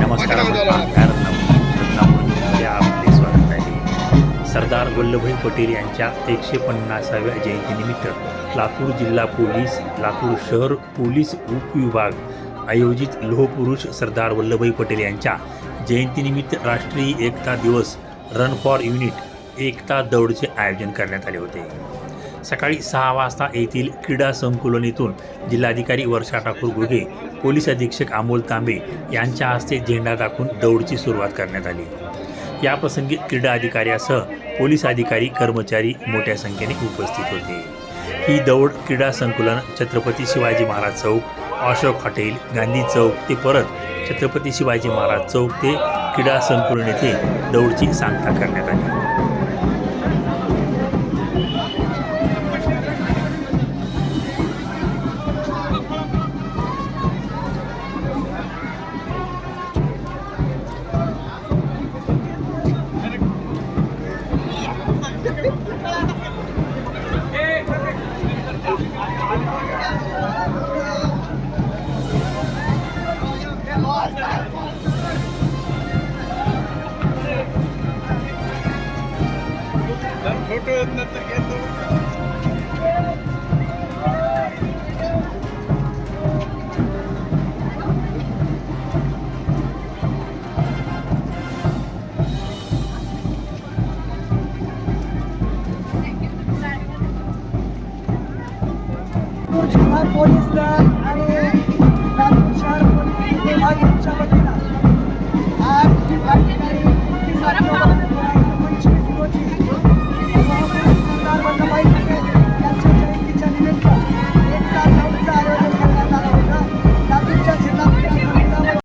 नमस्कार आपले स्वागत आहे. सरदार वल्लभभाई पटेल यांच्या एकशे पन्नासाव्या जयंतीनिमित्त लातूर जिल्हा पोलीस लातूर शहर पोलीस उपविभाग आयोजित लोहपुरुष सरदार वल्लभभाई पटेल यांच्या जयंतीनिमित्त राष्ट्रीय एकता दिवस रन फॉर युनिट एकता दौडचे आयोजन करण्यात आले होते. सकाळी सहा वाजता येथील क्रीडा संकुलनीतून जिल्हाधिकारी वर्षा ठाकूर गुगे पोलीस अधीक्षक अमोल तांबे यांच्या हस्ते झेंडा दाखवून दौडची सुरुवात करण्यात आली. याप्रसंगी क्रीडा अधिकाऱ्यासह पोलीस अधिकारी कर्मचारी मोठ्या संख्येने उपस्थित होते. ही दौड क्रीडा संकुलन छत्रपती शिवाजी महाराज चौक अशोक हॉटेल गांधी चौक ते परत छत्रपती शिवाजी महाराज चौक ते क्रीडा संकुलन येथे दौडची सांगता करण्यात आली. फोटो येत नंतर घेतो लातूर शहर पोलीस दल आणि लातूर शहर पोलीस